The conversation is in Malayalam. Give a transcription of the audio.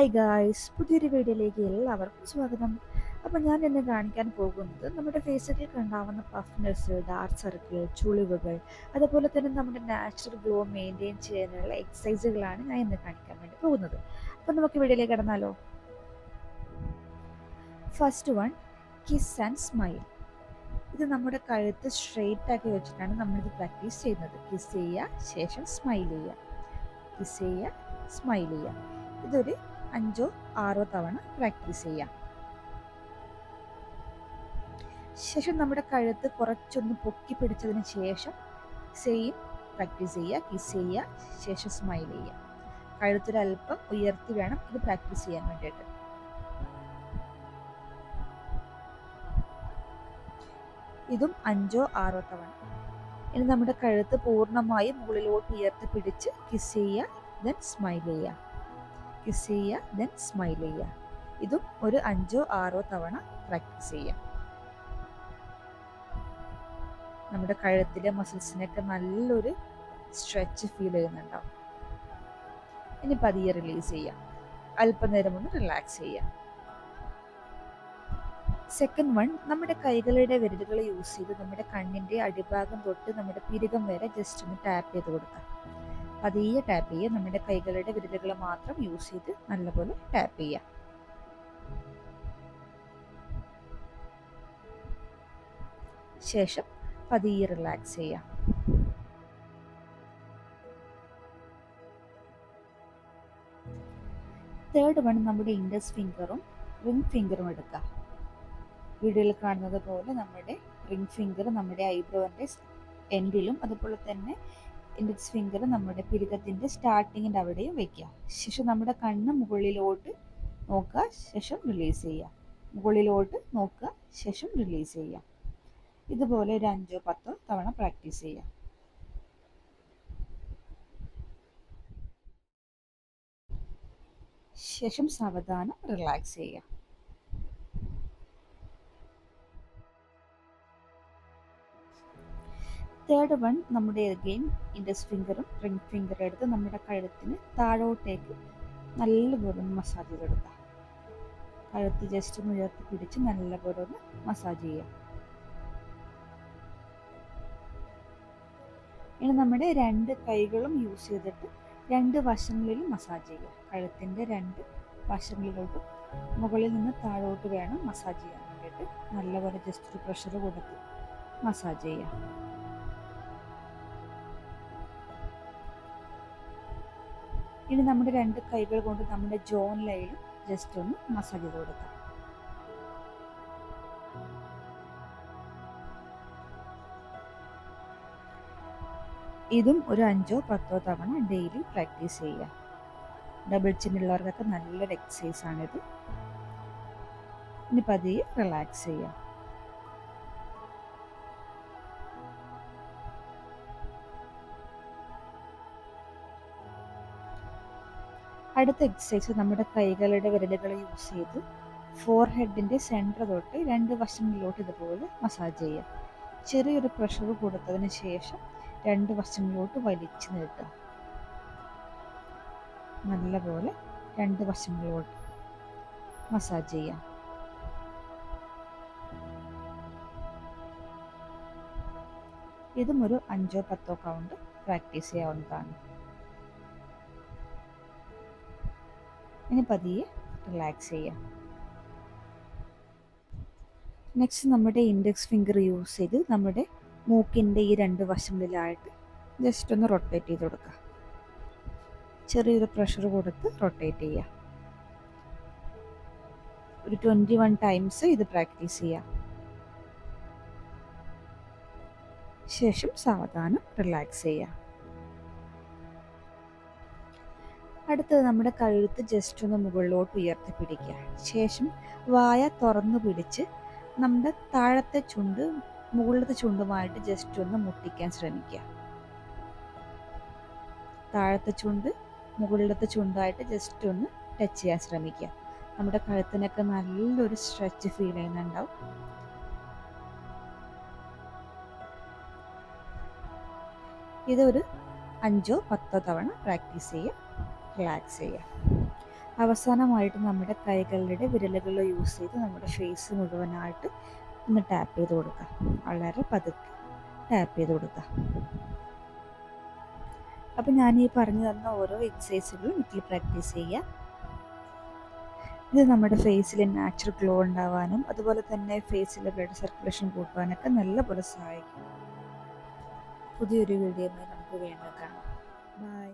ഹായ് ഗായ്സ് പുതിയൊരു വീഡിയോയിലേക്ക് എല്ലാവർക്കും സ്വാഗതം. അപ്പോൾ ഞാൻ ഇന്ന് കാണിക്കാൻ പോകുന്നത് നമ്മുടെ ഫേസുകൾക്ക് കണ്ടാവുന്ന പഫ്നെസ് ഡാർക്ക് സർക്കിൾ ചുളിവുകൾ അതുപോലെ തന്നെ നമ്മുടെ നാച്ചുറൽ ഗ്ലോ മെയിന്റെയിൻ ചെയ്യാനുള്ള എക്സസൈസുകളാണ് ഞാൻ ഇന്ന് കാണിക്കാൻ വേണ്ടി പോകുന്നത്. അപ്പോൾ നമുക്ക് വീഡിയോയിലേക്ക് കടന്നാലോ? First one kiss and smile ഇത് നമ്മുടെ കഴുത്ത് സ്ട്രെയിറ്റ് ആക്കി വെച്ചിട്ടാണ് നമ്മളിത് പ്രാക്ടീസ് ചെയ്യുന്നത്. കിസ് ചെയ്യുക ശേഷം സ്മൈൽ ചെയ്യുക. കിസ് ചെയ്യുക സ്മൈൽ ചെയ്യുക. ഇതൊരു അഞ്ചോ ആറോ തവണ പ്രാക്ടീസ് ചെയ്യാം. ശേഷം നമ്മുടെ കഴുത്ത് കുറച്ചൊന്ന് പൊക്കി പിടിച്ചതിന് ശേഷം സെയിം പ്രാക്ടീസ് ചെയ്യുക കിസ് ചെയ്യുക ശേഷം സ്മൈൽ ചെയ്യുക. കഴുത്തൊരല്പം ഉയർത്തി വേണം ഇത് പ്രാക്ടീസ് ചെയ്യാൻ വേണ്ടിയിട്ട്. ഇതും അഞ്ചോ ആറോ തവണ. ഇനി നമ്മുടെ കഴുത്ത് പൂർണമായും മുകളിലോട്ട് ഉയർത്തി പിടിച്ച് കിസ് ചെയ്യുക ദെൻ സ്മൈൽ ചെയ്യുക. കിസ് ചെയ്യുക ദെൻ സ്മൈൽ ചെയ്യുക. ഇതും ഒരു അഞ്ചോ ആറോ തവണ പ്രാക്ടീസ് ചെയ്യാം നമ്മുടെ കഴുത്തിലെ മസിൽസിനൊക്കെ നല്ലൊരു സ്ട്രെച്ച് ഫീൽ ചെയ്യുന്നുണ്ടാവും. ഇനി പതിയെ റിലീസ് ചെയ്യാം അല്പനേരം ഒന്ന് റിലാക്സ് ചെയ്യാം സെക്കൻഡ് വൺ നമ്മുടെ കൈകളുടെ വിരലുകൾ യൂസ് ചെയ്ത് നമ്മുടെ കണ്ണിന്റെ അടിഭാഗം തൊട്ട് നമ്മുടെ പിരികം വരെ ജസ്റ്റ് ഒന്ന് ടാപ്പ് ചെയ്ത് കൊടുക്കാം പതിയെ ടാപ്പ് ചെയ്യുക. നമ്മുടെ കൈകളുടെ വിരലുകൾ മാത്രം യൂസ് ചെയ്ത് നല്ലപോലെ ടാപ്പ് ചെയ്യാം ശേഷം പതിയെ റിലാക്സ് ചെയ്യാം തേർഡ് വൺ നമ്മുടെ ഇൻഡസ് ഫിംഗറും റിംഗ് ഫിംഗറും എടുക്കാം വീഡിയോയിൽ കാണുന്നത് പോലെ നമ്മുടെ റിംഗ് ഫിംഗർ നമ്മുടെ ഐബ്രോന്റെ എൻഡിലും അതുപോലെ തന്നെ ഇൻഡെക്സ് ഫിംഗർ നമ്മുടെ പിരുകത്തിന്റെ സ്റ്റാർട്ടിങ്ങിന്റെ അവിടെയും വെക്കുക. ശേഷം നമ്മുടെ കണ്ണ് മുകളിലോട്ട് നോക്കുക ശേഷം റിലീസ് ചെയ്യുക. മുകളിലോട്ട് നോക്കുക ശേഷം റിലീസ് ചെയ്യുക. ഇതുപോലെ ഒരു അഞ്ചോ പത്തോ തവണ പ്രാക്ടീസ് ചെയ്യുക. ശേഷം സാവധാനം റിലാക്സ് ചെയ്യുക. തേർഡ് വൺ നമ്മുടെ അഗെയിൻ ഇൻഡസ് ഫിംഗറും റിംഗ് ഫിംഗറും എടുത്ത് നമ്മുടെ കഴുത്തിന് താഴോട്ടേക്ക് നല്ലപോലെ ഒന്ന് മസാജ് കൊടുക്കുക കഴുത്ത് ജസ്റ്റ് ഒന്ന് ഉയർത്തി പിടിച്ച് നല്ലപോലെ ഒന്ന് മസാജ് ചെയ്യാം. ഇനി നമ്മുടെ രണ്ട് കൈകളും യൂസ് ചെയ്തിട്ട് രണ്ട് വശങ്ങളിലും മസാജ് ചെയ്യുക കഴുത്തിന്റെ രണ്ട് വശങ്ങളിലോട്ടും മുകളിൽ നിന്ന് താഴോട്ട് വേണം മസാജ് ചെയ്യാൻ വേണ്ടിയിട്ട് നല്ലപോലെ ജസ്റ്റ് ഒരു പ്രഷർ കൊടുത്ത് മസാജ് ചെയ്യാം. ഇനി നമ്മുടെ രണ്ട് കൈകൾ കൊണ്ട് നമ്മുടെ ലൈൻ ജസ്റ്റ് ഒന്ന് മസാജ് ചെയ്ത് കൊടുക്കാം. ഇതും ഒരു അഞ്ചോ പത്തോ തവണ ഡെയിലി പ്രാക്ടീസ് ചെയ്യുക. ഡബിൾ ചിൻ ചിന്നുള്ളവർക്കൊക്കെ നല്ലൊരു എക്സസൈസ് ആണിത്. ഇനി പതിയെ റിലാക്സ് ചെയ്യുക. അടുത്ത എക്സസൈസ് നമ്മുടെ കൈകളുടെ വിരലുകൾ യൂസ് ചെയ്ത് ഫോർ ഹെഡിന്റെ സെന്റർ തൊട്ട് രണ്ട് വശങ്ങളിലോട്ട് ഇതുപോലെ മസാജ് ചെയ്യുക. ചെറിയൊരു പ്രഷർ കൊടുത്തതിന് ശേഷം രണ്ട് വശങ്ങളിലോട്ട് വലിച്ചു നീട്ടുക. നല്ലപോലെ രണ്ട് വശങ്ങളിലോട്ട് മസാജ് ചെയ്യുക. ഇതും ഒരു അഞ്ചോ പത്തോ കൗണ്ട് പ്രാക്ടീസ് ചെയ്യാവുന്നതാണ്. ഇനി പതിയെ റിലാക്സ് ചെയ്യാം. നെക്സ്റ്റ് നമ്മുടെ ഇൻഡെക്സ് ഫിംഗർ യൂസ് ചെയ്ത് നമ്മുടെ മൂക്കിന്റെ ഈ രണ്ട് വശങ്ങളിലായിട്ട് ജസ്റ്റ് ഒന്ന് റൊട്ടേറ്റ് ചെയ്ത് കൊടുക്കുക ചെറിയൊരു പ്രഷർ കൊടുത്ത് റൊട്ടേറ്റ് ചെയ്യുക ഒരു ട്വന്റി വൺ ടൈംസ് ഇത് പ്രാക്ടീസ് ചെയ്യാം. ശേഷം സാവധാനം റിലാക്സ് ചെയ്യുക അടുത്തത് നമ്മുടെ കഴുത്ത് ജസ്റ്റ് ഒന്ന് മുകളിലോട്ട് ഉയർത്തി പിടിക്കുക ശേഷം വായ തുറന്നു പിടിച്ച് നമ്മുടെ താഴത്തെ ചുണ്ട് മുകളിലത്തെ ചുണ്ടുമായിട്ട് ജസ്റ്റ് ഒന്ന് മുട്ടിക്കാൻ ശ്രമിക്കുക. താഴത്തെ ചുണ്ട് മുകളിലത്തെ ചുണ്ടായിട്ട് ജസ്റ്റ് ഒന്ന് ടച്ച് ചെയ്യാൻ ശ്രമിക്കുക. നമ്മുടെ കഴുത്തിനൊക്കെ നല്ലൊരു സ്ട്രെച്ച് ഫീൽ ചെയ്യുന്നുണ്ടാവും. ഇതൊരു അഞ്ചോ പത്തോ തവണ പ്രാക്ടീസ് ചെയ്യുക. റിലാക്സ് ചെയ്യുക അവസാനമായിട്ട് നമ്മുടെ കൈകളുടെ വിരലുകൾ യൂസ് ചെയ്ത് നമ്മുടെ ഫേസ് മുഴുവനായിട്ട് ഒന്ന് ടാപ്പ് ചെയ്ത് കൊടുക്കുക വളരെ പതുക്കെ ടാപ്പ് ചെയ്ത് കൊടുക്കുക അപ്പം ഞാൻ ഈ പറഞ്ഞു തന്ന ഓരോ എക്സസൈസുകളും വീട്ടിൽ പ്രാക്ടീസ് ചെയ്യുക ഇത് നമ്മുടെ ഫേസിൽ നാച്ചുറൽ ഗ്ലോ ഉണ്ടാവാനും അതുപോലെ തന്നെ ഫേസിലെ ബ്ലഡ് സർക്കുലേഷൻ കൂട്ടുവാനൊക്കെ നല്ലപോലെ സഹായിക്കും. പുതിയൊരു വീഡിയോ നമുക്ക് വീണ്ടും കാണാം. ബൈ